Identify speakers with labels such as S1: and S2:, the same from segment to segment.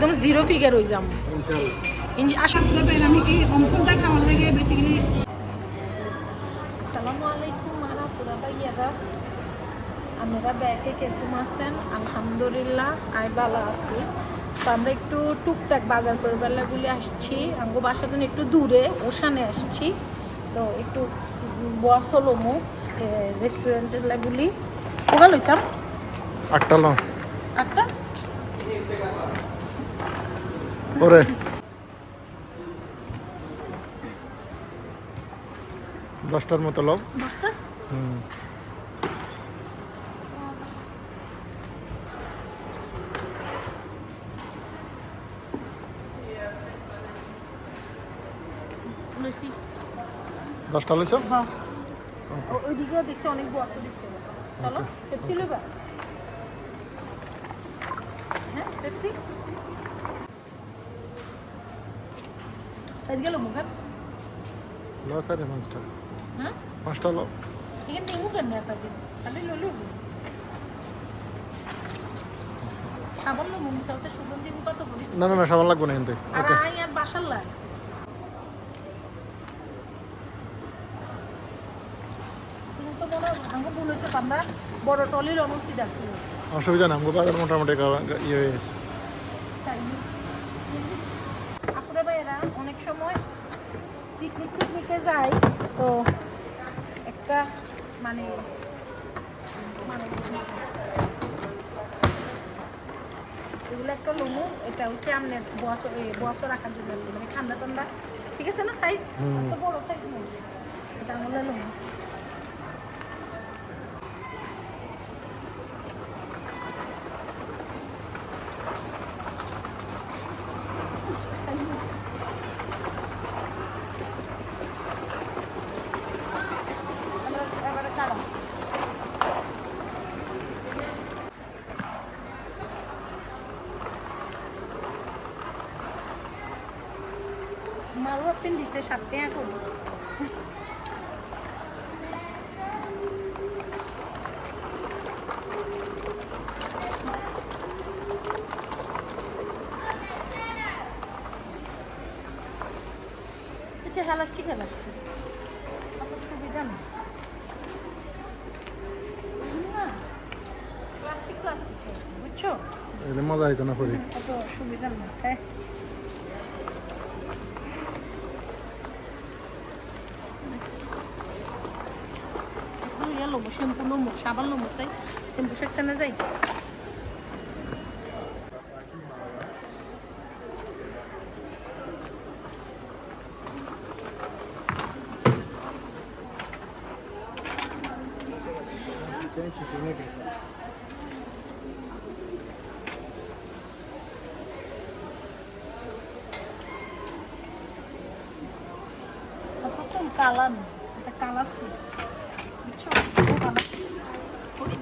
S1: একদম zero figure হয়ে যাম আসলে আমি কি অঙ্কনটা খাওয়ার লাগে বেশি করে আসসালামু আলাইকুম মারা পুরা ভাইয়ারা আমরা কীরকম আছেন? আলহামদুলিল্লাহ আমি ভালো আছি। তো আমরা একটু টুকটাক বাজার আসছি। জন্য একটু দূরে ওশানে আসছি। তো একটু বসলমু রেস্টুরেন্টের লাগুলি ওগা লইতাম?
S2: আটটা লো।
S1: আটটা?
S2: ওরে। দশটার মতো
S1: দশটা?
S2: হুম। দশটা লইছ?
S1: হ্যাঁ। ও- ওইদিকেও দেখছি অনেক বসে দিচ্ছে চলো পেপসি লইবা? হ্যাঁ পেপসি? সাইড গেল মুখান
S2: লো স্যার পাঁচটা
S1: হ্যাঁ?
S2: পাঁচটা লো।
S1: এখানে নেমু কেন আপনাদের খালি লইলো সাবান লোক মুনি সসে সুগন্ধি কত করি
S2: না না না সাবান লাগবে না কিন্তু
S1: আর
S2: ওকে।
S1: আই আর তো হয়েছে আমরা বড় টলির অনুচিত আছে।
S2: অসুবিধা আমাকে বাজার মোটামুটি ইয়ে হয়ে গেছে
S1: আপুরা ভাইয়েরা অনেক সময় পিকনিক যায় তো একটা মানে মানে। এগুলো একটা লুমু এটা হচ্ছে আপনার বস বস রাখার জন্য মানে ঠান্ডা ঠান্ডা ঠিক আছে না সাইজ তো বড় সাইজ নেই। এটা আমাদের লুমু। সাত টাকা আচ্ছা অত সুবিধা না। Plastic plastic. বুঝছ?
S2: মজা হইতো না করি
S1: অত সুবিধা না হ্যাঁ এখন ইয়া লমো শ্যাম্পু লমো সাবান লমো চাই শ্যাম্পু সেকটা না যাই কত সুন কালার এটা কালার সুন বুঝছ ও কালার পড়িচ্ছে মনে হয় ইউজ করে দেখি যে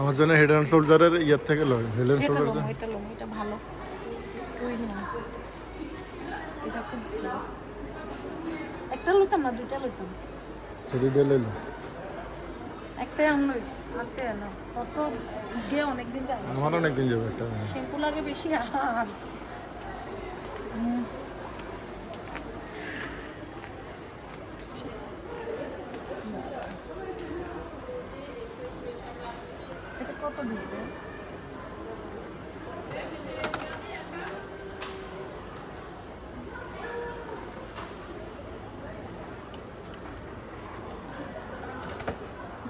S2: আমার জন্য হেড অ্যান্ড শোল্ডারের ইয়ার থেকে লো হেড অ্যান্ড শোল্ডার
S1: এটা লোম এটা ভালো। এটা খুব ভালো। একটা লইতাম না দুটা লইতাম।
S2: যদি বেল লইলো।
S1: একটাই আমরা আছে না। কত গিয়ে অনেকদিন যায়।
S2: আমার অনেক দিন যাবে একটা।
S1: শ্যাম্পু লাগে বেশি আর হুম। এটা কত দিছে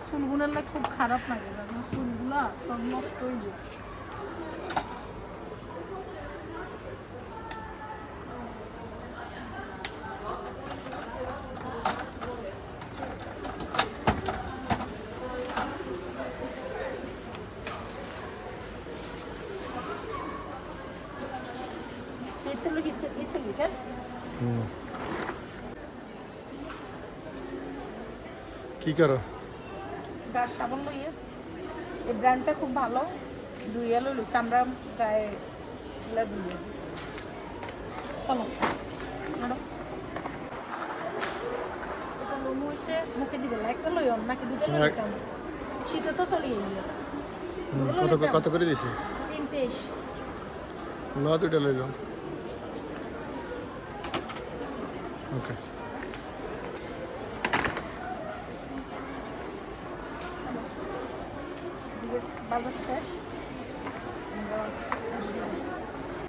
S1: চুলগুলো খুব খারাপ লাগে চুলগুলা সব নষ্ট হয়ে যায় Italy, Italy, Italy, kan?
S2: কি করো?
S1: গাছ সাবান লইয়ে এই ব্র্যান্ডটা খুব ভালো। দুই এলো লইছে। আমরা গায়ে দিয়ে চলো আরও। এটা হইছে মুখে দিবে নাকি শীতে তো গেল।
S2: কত করে- কত করে দিছি? দুইটা ওকে।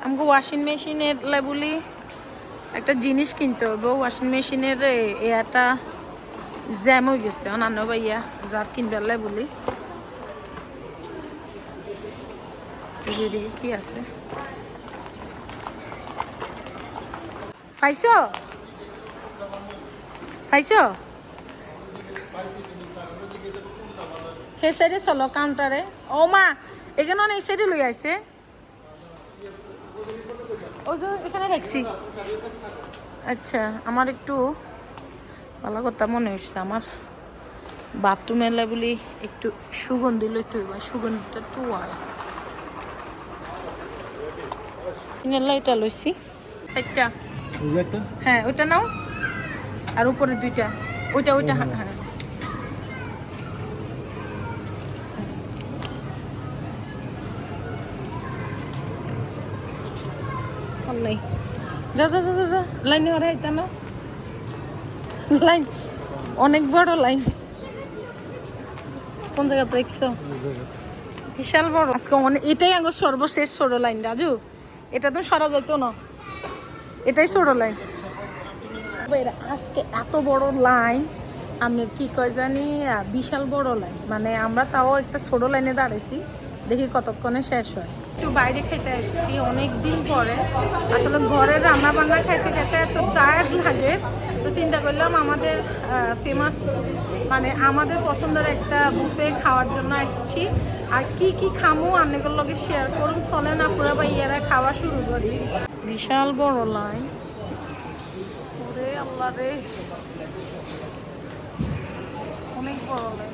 S1: আমাকে ওয়াশিং মেশিনের লেবুলি একটা জিনিস কিনতে হবে ওয়াশিং মেশিনের এয়াটা জ্যাম হয়ে গেছে। অন্যান্য ভাইয়া, যার কিনবে লেবুলি এদিকে কি আছে? পাইছো? পাইছো? সেই সাইডে চলো কাউন্টারে ও মা এখানে এই সাইডে লই আইছে। ও যে এখানে রাখছি। আচ্ছা আমার একটু ভালো কথা মনে হচ্ছে আমার। বাথরুমের বলি একটু সুগন্ধি লইতে হইবা সুগন্ধিটা একটু হয়। এটা লইছি। চারটা। হ্যাঁ ওইটা নাও। আর উপরে দুইটা। ওইটা ওইটা হ্যাঁ আর নাই। যা যা যা লাইনে ওরা এটা না লাইন, অনেক বড় লাইন। কোন জায়গা দেখছ? বিশাল বড়। আজকে অনেক এটাই আমার সর্বশেষ ছোট লাইন, রাজু। এটা তো সরা যেত না। এটাই ছোট লাইন। আজকে এত বড় লাইন, আমি কি কয় জানি, বিশাল বড় লাইন। মানে আমরা তাও একটা ছোট লাইনে দাঁড়াইছি, দেখি কতক্ষণে শেষ হয়। একটু বাইরে খেতে এসেছি অনেক দিন পরে। আসলে ঘরে রান্না বান্না খাইতে খেতে এত টায়ার্ড লাগে, তো চিন্তা করলাম আমাদের ফেমাস মানে আমাদের পছন্দের একটা বুফে খাওয়ার জন্য এসেছি। আর কি কি খামো অনেকের লগে শেয়ার করুন চলে না পুরা বা ইয়ারা খাওয়া শুরু করি। বিশাল বড় লাইন ওরে আল্লাহ রে। অনেক বড় লাইন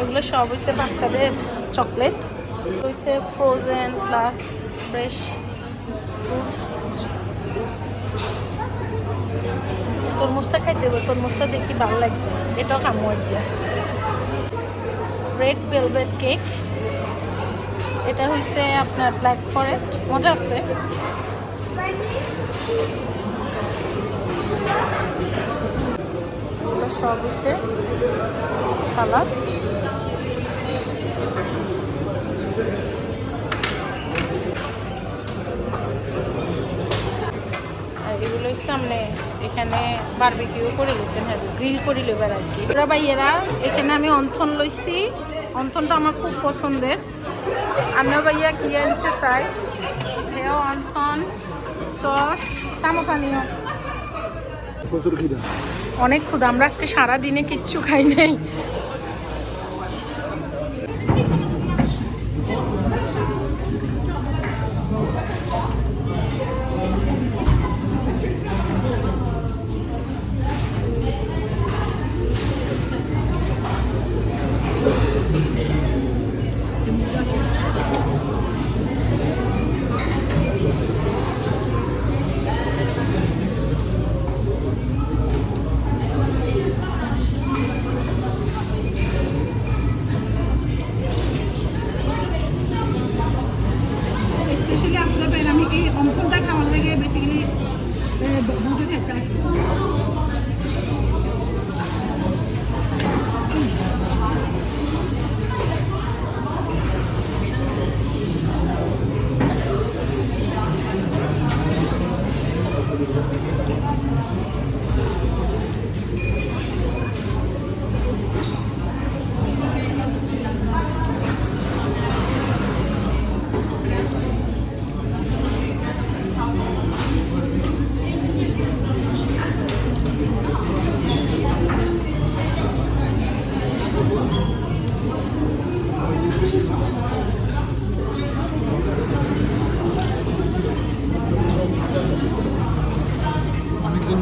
S1: এগুলো সব হচ্ছে বাচ্চাদের চকলেট। হচ্ছে ফ্রোজেন প্লাস ফ্রেশ ফুড তরমুজটা খাইতে হবে, তরমুজটা দেখি ভালো লাগছে। এটাও খামো যে রেড ভেলভেট কেক এটা হচ্ছে আপনার ব্ল্যাক ফরেস্ট মজা আছে। সব হচ্ছে সালাদ আর সামনে এখানে বারবিকিউ করে লইতেন গ্রিল করে লেবার আর কি। ওরা ভাইয়েরা এখানে আমি অন্থন লইছি। অন্থনটা আমার খুব পছন্দের। আমিও ভাইয়া কি আনছে চাই? হেও অন্থন সস সামোসা নিও। অনেক ক্ষুধা আমরা আজকে সারা দিনে কিচ্ছু খাই নাই।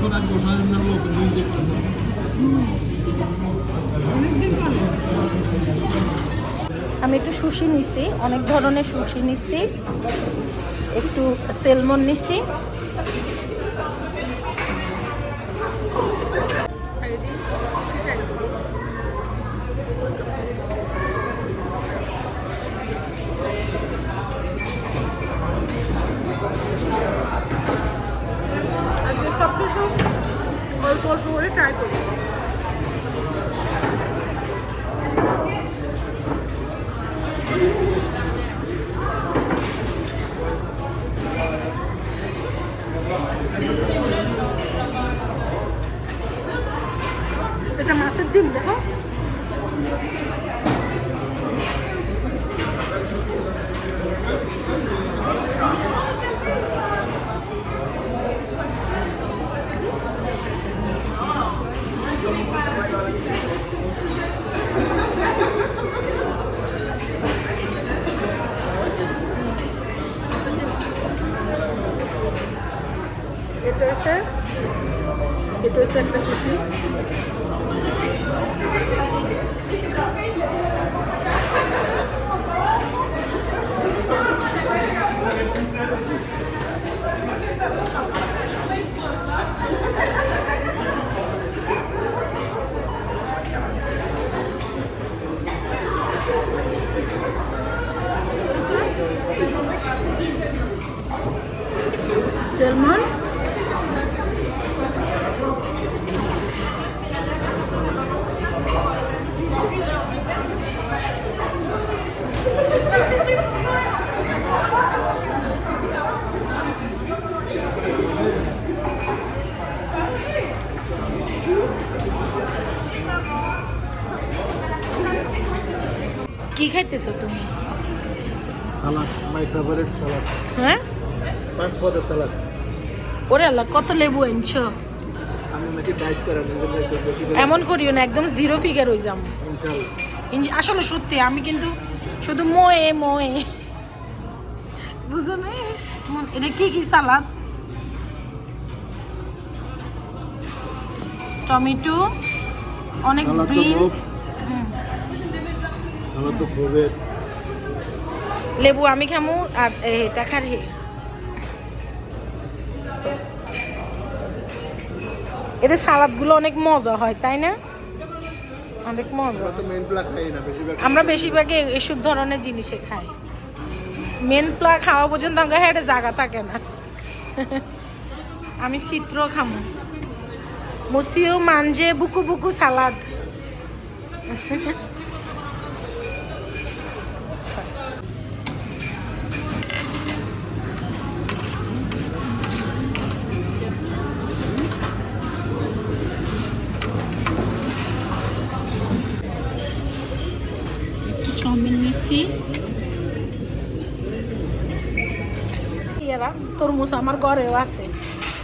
S1: লোক আমি একটু সুশি নিছি অনেক ধরনের সুশি নিছি একটু সেলমন নিছি। ট্রাই করি খাইতেছো তুমি?
S2: সালাদ মাই ফেভারিট সালাদ
S1: হ্যাঁ?
S2: পাঁচ পদের সালাদ
S1: ওরে আল্লাহ কত লেবু এনেছো?
S2: আমি নাকি ডাইট করে নিজেদের একটু বেশি করে
S1: এমন করিও না একদম জিরো ফিগার হয়ে যাম
S2: ইনশাল্লাহ
S1: ইন- আসলে সত্যি আমি কিন্তু শুধু মোয়ে মোয়ে। বুঝো না? এটা কি কি সালাদ? টমেটো অনেক বিনস লেবু আমি খামু আর এটা খারি এদের সালাদগুলো অনেক মজা হয় তাই না? অনেক মজা।
S2: আমরা
S1: বেশিরভাগই এসব ধরনের জিনিসে খাই। মেন প্লা খাওয়া পর্যন্ত আমাকে হেঁটে জায়গা থাকে না। আমি চিত্র খামো। মুসিও মানজে বুকু বুকু সালাদ। নিছি তরমুজ আমার ঘরেও আছে।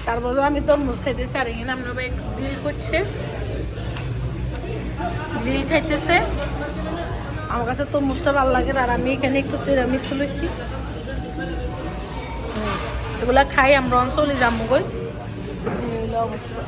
S1: তারপর আমি তরমুজ খাইতেছি আর এখানে আমরা গ্রিল করছে। গ্রিল খাইতেছে। আমার কাছে তরমুজটা ভালো লাগে আর আমি এখানে একটু তেরামিস লইছি। এগুলা খাই, আমরা চলে যাব গই। অবস্থা।